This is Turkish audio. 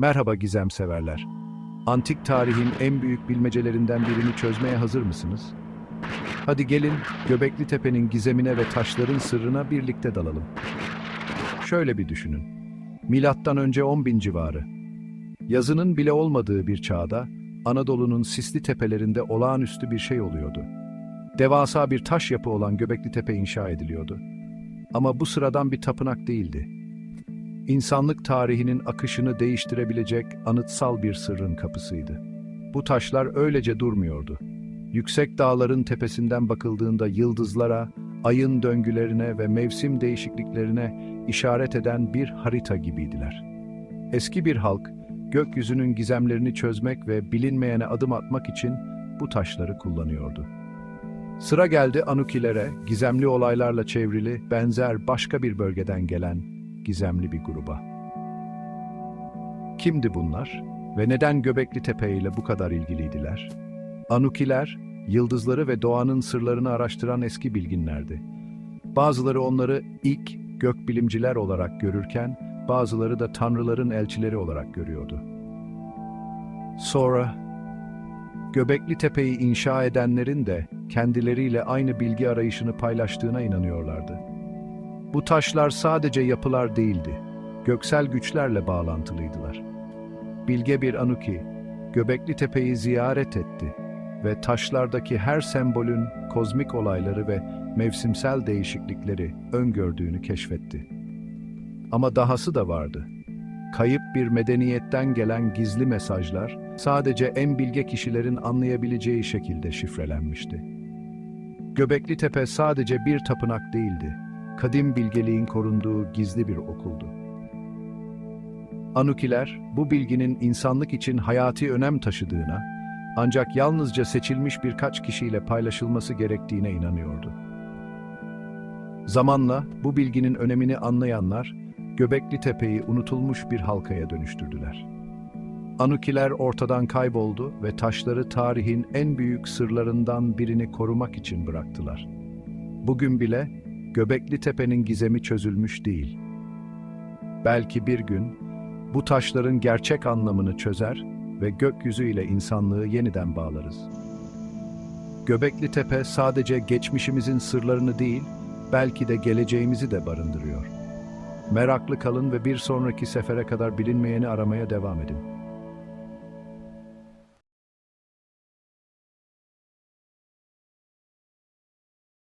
Merhaba gizem severler. Antik tarihin en büyük bilmecelerinden birini çözmeye hazır mısınız? Hadi gelin Göbekli Tepe'nin gizemine ve taşların sırrına birlikte dalalım. Şöyle bir düşünün. Milattan önce 10 bin civarı. Yazının bile olmadığı bir çağda Anadolu'nun sisli tepelerinde olağanüstü bir şey oluyordu. Devasa bir taş yapı olan Göbekli Tepe inşa ediliyordu. Ama bu sıradan bir tapınak değildi. İnsanlık tarihinin akışını değiştirebilecek anıtsal bir sırrın kapısıydı. Bu taşlar öylece durmuyordu. Yüksek dağların tepesinden bakıldığında yıldızlara, ayın döngülerine ve mevsim değişikliklerine işaret eden bir harita gibiydiler. Eski bir halk, gökyüzünün gizemlerini çözmek ve bilinmeyene adım atmak için bu taşları kullanıyordu. Sıra geldi Anukilere, gizemli olaylarla çevrili, benzer başka bir bölgeden gelen gizemli bir gruba. Kimdi bunlar ve neden Göbekli Tepe ile bu kadar ilgiliydiler? Anukiler, yıldızları ve doğanın sırlarını araştıran eski bilginlerdi. Bazıları onları ilk gökbilimciler olarak görürken, bazıları da tanrıların elçileri olarak görüyordu. Sonra, Göbekli Tepe'yi inşa edenlerin de kendileriyle aynı bilgi arayışını paylaştığına inanıyorlardı. Bu taşlar sadece yapılar değildi, göksel güçlerle bağlantılıydılar. Bilge bir Anuki, Göbekli Tepe'yi ziyaret etti ve taşlardaki her sembolün kozmik olayları ve mevsimsel değişiklikleri öngördüğünü keşfetti. Ama dahası da vardı. Kayıp bir medeniyetten gelen gizli mesajlar sadece en bilge kişilerin anlayabileceği şekilde şifrelenmişti. Göbekli Tepe sadece bir tapınak değildi, kadim bilgeliğin korunduğu gizli bir okuldu. Anukiler, bu bilginin insanlık için hayati önem taşıdığına, ancak yalnızca seçilmiş birkaç kişiyle paylaşılması gerektiğine inanıyordu. Zamanla bu bilginin önemini anlayanlar, Göbekli Tepe'yi unutulmuş bir halkaya dönüştürdüler. Anukiler ortadan kayboldu ve taşları tarihin en büyük sırlarından birini korumak için bıraktılar. Bugün bile Göbekli Tepe'nin gizemi çözülmüş değil. Belki bir gün bu taşların gerçek anlamını çözer ve gökyüzüyle insanlığı yeniden bağlarız. Göbekli Tepe sadece geçmişimizin sırlarını değil, belki de geleceğimizi de barındırıyor. Meraklı kalın ve bir sonraki sefere kadar bilinmeyeni aramaya devam edin.